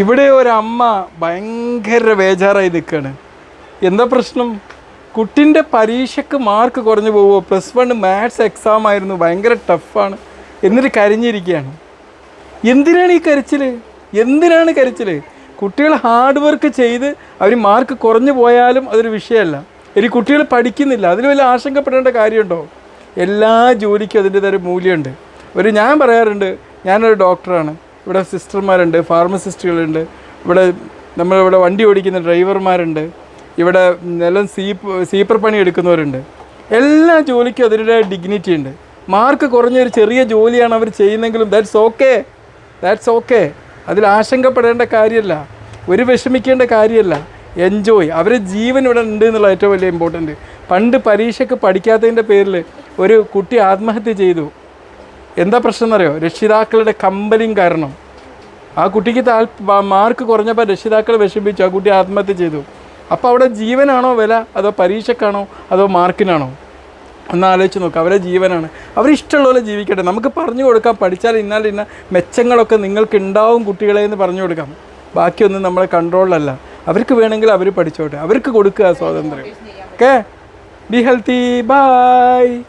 ഇവിടെ ഒരമ്മ ഭയങ്കര ബേജാറായി നിൽക്കുകയാണ് എന്താ പ്രശ്നം? കുട്ടിന്റെ പരീക്ഷയ്ക്ക് മാർക്ക് കുറഞ്ഞു പോവുമോ പ്ലസ് വൺ മാത്സ് എക്സാം ആയിരുന്നു. ഭയങ്കര ടഫാണ് എന്നിട്ട് കരഞ്ഞിരിക്കുകയാണ് എന്തിനാണ് ഈ കരച്ചിൽ എന്തിനാണ് കരച്ചിൽ കുട്ടികൾ ഹാർഡ് വർക്ക് ചെയ്ത് അവർ മാർക്ക് കുറഞ്ഞു പോയാലും അതൊരു വിഷയമല്ല. ഇനി കുട്ടികൾ പഠിക്കുന്നില്ല. അതിൽ വലിയ ആശങ്കപ്പെടേണ്ട കാര്യമുണ്ടോ? എല്ലാ ജോലിക്കും അതിന്റെതായ മൂല്യമുണ്ട്. ഒരു ഞാൻ പറയാറുണ്ട് ഞാനൊരു ഡോക്ടറാണ് ഇവിടെ സിസ്റ്റർമാരുണ്ട് ഫാർമസിസ്റ്റുകളുണ്ട് ഇവിടെ നമ്മളിവിടെ വണ്ടി ഓടിക്കുന്ന ഡ്രൈവർമാരുണ്ട് ഇവിടെ നിലം സീപ്പ് സീപ്പർ പണി എടുക്കുന്നവരുണ്ട്. എല്ലാ ജോലിക്കും അതിന്റെതായ ഡിഗ്നിറ്റി ഉണ്ട്. മാർക്ക് കുറഞ്ഞൊരു ചെറിയ ജോലിയാണ് അവർ ചെയ്യുന്നെങ്കിലും ദാറ്റ്സ് ഓക്കെ ദാറ്റ്സ് ഓക്കെ അതിൽ ആശങ്കപ്പെടേണ്ട കാര്യമല്ല. ഒരു വിഷമിക്കേണ്ട കാര്യമല്ല. എൻജോയ് അവരെ ജീവൻ ഇവിടെ ഉണ്ട് എന്നുള്ള ഏറ്റവും വലിയ ഇമ്പോർട്ടന്റ് പണ്ട് പരീക്ഷയ്ക്ക് പഠിക്കാത്തതിന്റെ പേരിൽ ഒരു കുട്ടി ആത്മഹത്യ ചെയ്തു. എന്താ പ്രശ്നം എന്നറിയോ? രക്ഷിതാക്കളുടെ കമ്പലിങ് കാരണം. ആ കുട്ടിക്ക് താൽ മാർക്ക് കുറഞ്ഞപ്പോൾ രക്ഷിതാക്കൾ വിഷമിച്ചു. ആ കുട്ടി ആത്മഹത്യ ചെയ്തു. അപ്പോൾ അവിടെ ജീവനാണോ വില? അതോ പരീക്ഷക്കാണോ അതോ മാർക്കിനാണോ? ഒന്ന് ആലോചിച്ച് നോക്കുക അവരെ ജീവനാണ്. അവരിഷ്ടമുള്ള പോലെ ജീവിക്കട്ടെ. നമുക്ക് പറഞ്ഞു കൊടുക്കാം. പഠിച്ചാൽ ഇന്നാൽ ഇന്ന മെച്ചങ്ങളൊക്കെ നിങ്ങൾക്ക് ഉണ്ടാവും കുട്ടികളെ എന്ന് പറഞ്ഞു കൊടുക്കാം. ബാക്കിയൊന്നും നമ്മളെ കൺട്രോളിലല്ല. അവർക്ക് വേണമെങ്കിൽ അവർ പഠിച്ചോട്ടെ. അവർക്ക് കൊടുക്കുക സ്വാതന്ത്ര്യം. ഓക്കെ? Be healthy. ബൈ.